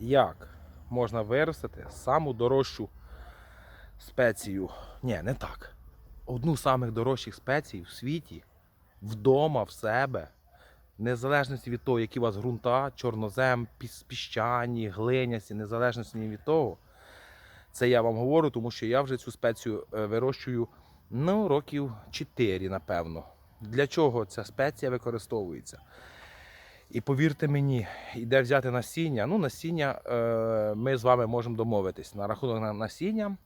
як можна виростити саму дорожчу спецію. Ні, не так. Одну з самих дорожчих спецій в світі, вдома, в себе. Незалежності від того, які у вас ґрунта, чорнозем, піщані, глинясті, незалежності від того. Це я вам говорю, тому що я вже цю спецію е, вирощую ну, років 4, напевно. Для чого ця спеція використовується? І повірте мені, іде взяти насіння. Ну, насіння е, ми з вами можемо домовитись на рахунок насіння,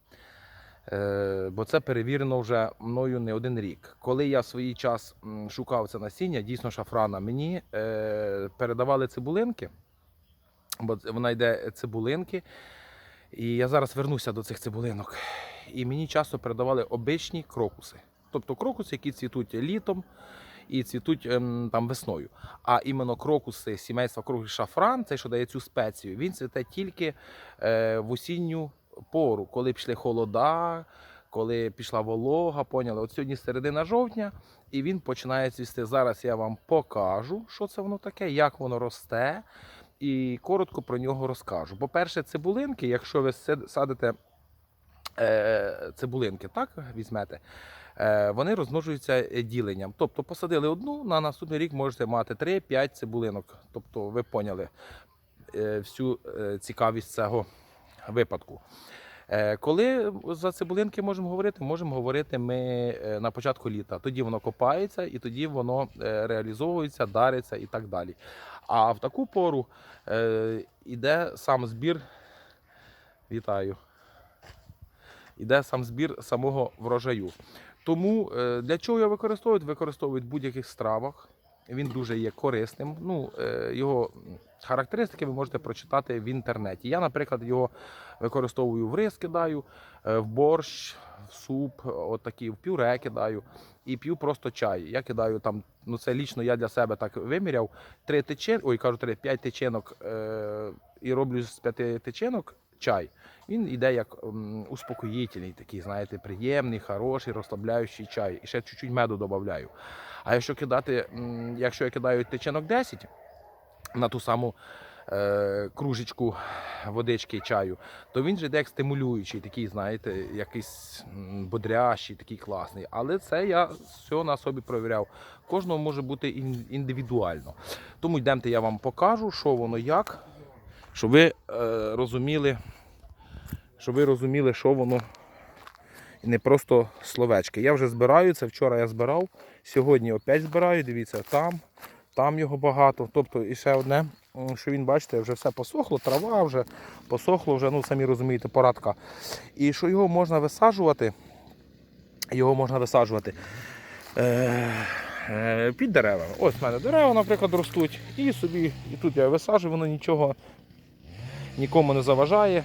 е, бо це перевірено вже мною не один рік. Коли я в свій час шукав це насіння, дійсно шафрана, мені е, передавали цибулинки, бо вона йде цибулинки. І я зараз вернуся до цих цибулинок. І мені часто передавали обичні крокуси. Тобто крокуси, які цвітуть літом і цвітуть ем, там весною. А іменно крокуси сімейства крокус шафран, цей, що дає цю спецію, він цвіте тільки е, в осінню пору, коли пішли холода, коли пішла волога, поняли? От сьогодні середина жовтня, і він починає цвісти. Зараз я вам покажу, що це воно таке, як воно росте. І коротко про нього розкажу. По-перше, цибулинки, якщо ви садите цибулинки, так візьмете, е, вони розмножуються е, діленням. Тобто посадили одну, на наступний рік можете мати 3-5 цибулинок. Тобто ви поняли е, всю е, цікавість цього випадку. Е, Коли за цибулинки можемо говорити, можемо говорити ми е, на початку літа. Тоді воно копається і тоді воно е, реалізовується, дариться і так далі. А в таку пору е, іде сам збір. Вітаю. Іде сам збір самого врожаю. Тому е, для чого його використовують? Використовують в будь-яких стравах. Він дуже є корисним. Ну, е, його характеристики ви можете прочитати в інтернеті. Я, наприклад, його використовую в рис кидаю, е, в борщ, в суп, от такі, в пюре кидаю і п'ю просто чай. Я кидаю там, ну це лічно я для себе так виміряв. Три тичин, ой, кажу, три, п'ять тичинок е, і роблю з п'яти тичинок чай. Він йде як успокоїтельний, такий, знаєте, приємний, хороший, розслабляючий чай. І ще чуть-чуть меду додаю. А якщо кидати, якщо я кидаю тичинок 10 на ту саму е, кружечку водички чаю, то він же йде як стимулюючий, такий, знаєте, якийсь бодрящий, такий класний. Але це я все на собі провіряв. Кожного може бути індивідуально. Тому йдемте, я вам покажу, що воно як, щоб ви е, розуміли, щоб ви розуміли, що воно не просто словечки. Я вже збираю це. Вчора я збирав, сьогодні опять збираю. Дивіться, там, там його багато. Тобто і ще одне, що він, бачите, вже все посохло, трава вже посохло, вже, ну самі розумієте, порадка. І що його можна висаджувати, його можна висаджувати. Е, е, під деревами. Ось в мене дерева, наприклад, ростуть. І собі, і тут я висаджую, воно нічого нікому не заважає.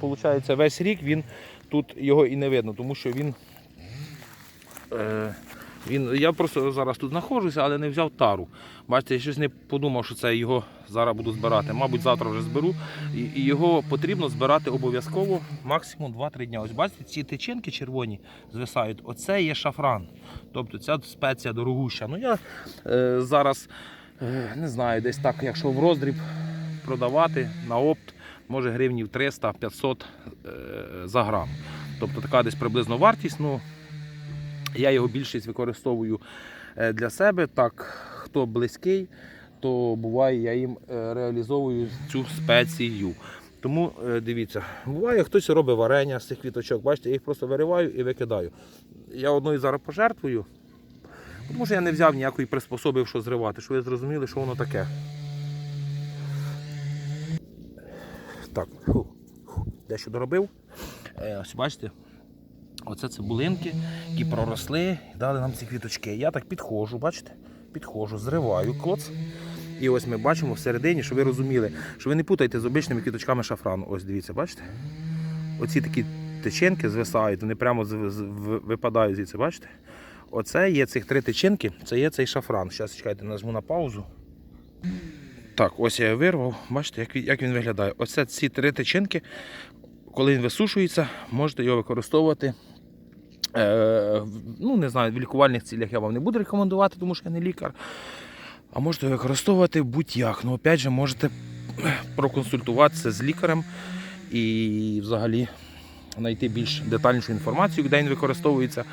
Получається, весь рік він тут його і не видно, тому що він. Е, він я просто зараз тут знаходжуся, але не взяв тару. Бачите, я щось не подумав, що це його зараз буду збирати. Мабуть, завтра вже зберу. І, його потрібно збирати обов'язково максимум 2-3 дні. Ось бачите, ці тичинки червоні звисають. Оце є шафран. Тобто ця спеція дорогуща. Ну я е, зараз е, не знаю, десь так, якщо в роздріб продавати на опт, може гривнів 300-500 е, за грам. Тобто така десь приблизно вартість. Ну, я його більшість використовую е, для себе. Так, хто близький, то буває, я їм е, реалізовую цю спецію. Тому дивіться, буває, хтось робить варення з цих квіточок. Бачите, я їх просто вириваю і викидаю. Я одною зараз пожертвую, тому що я не взяв ніякої приспособи, що зривати, щоб ви зрозуміли, що воно таке. Так, фу, фу, дещо доробив. Е, ось бачите, оце цибулинки, які проросли і дали нам ці квіточки. Я так підходжу, бачите? Підходжу, зриваю коц. І ось ми бачимо всередині, що ви розуміли, що ви не путаєте з обичними квіточками шафрану. Ось дивіться, бачите? Оці такі тичинки звисають, вони прямо випадають звідси, бачите? Оце є цих три тичинки, це є цей шафран. Зараз чекайте, нажму на паузу. Так, ось я вирвав. Бачите, як він, як він виглядає. Оце ці три тичинки, коли він висушується, можете його використовувати. Е, ну, не знаю, в лікувальних цілях я вам не буду рекомендувати, тому що я не лікар. А можете використовувати будь-як. Ну, опять же, можете проконсультуватися з лікарем і взагалі знайти більш детальнішу інформацію, де він використовується.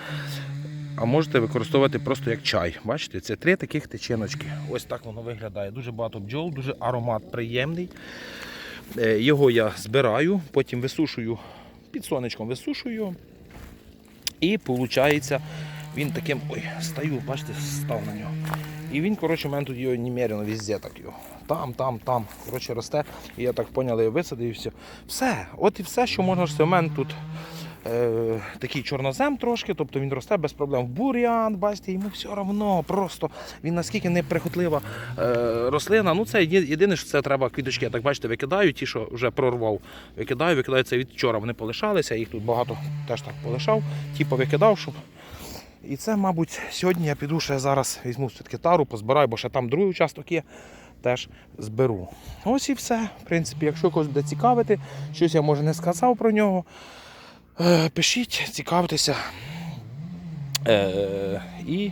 А можете використовувати просто як чай. Бачите, це три таких тичиночки. Ось так воно виглядає. Дуже багато бджол, дуже аромат приємний. Е, Його я збираю, потім висушую під сонечком висушую. І виходить, він таким. Ой, стаю, бачите, став на нього. І він, коротше, у мене тут його немерено везде так його. Там, там, там. Коротше, росте. І я так поняв, я висадив і все. Все. От і все, що можна рости. У мене тут е, такий чорнозем трошки, тобто він росте без проблем. Бур'ян, бачите, йому все одно. Просто він наскільки неприхотлива е, рослина. Ну, це єдине, що це треба квіточки. Я так бачите, викидаю, ті, що вже прорвав. Викидаю, викидаю це від вчора. Вони полишалися, їх тут багато теж так полишав, типу викидав, щоб. І це, мабуть, сьогодні я піду ще зараз візьму все-таки тару, позбираю, бо ще там другий участок є, теж зберу. Ось і все. В принципі, якщо когось буде цікавити, щось я може не сказав про нього. Е, Пишіть, цікавтеся. Е, І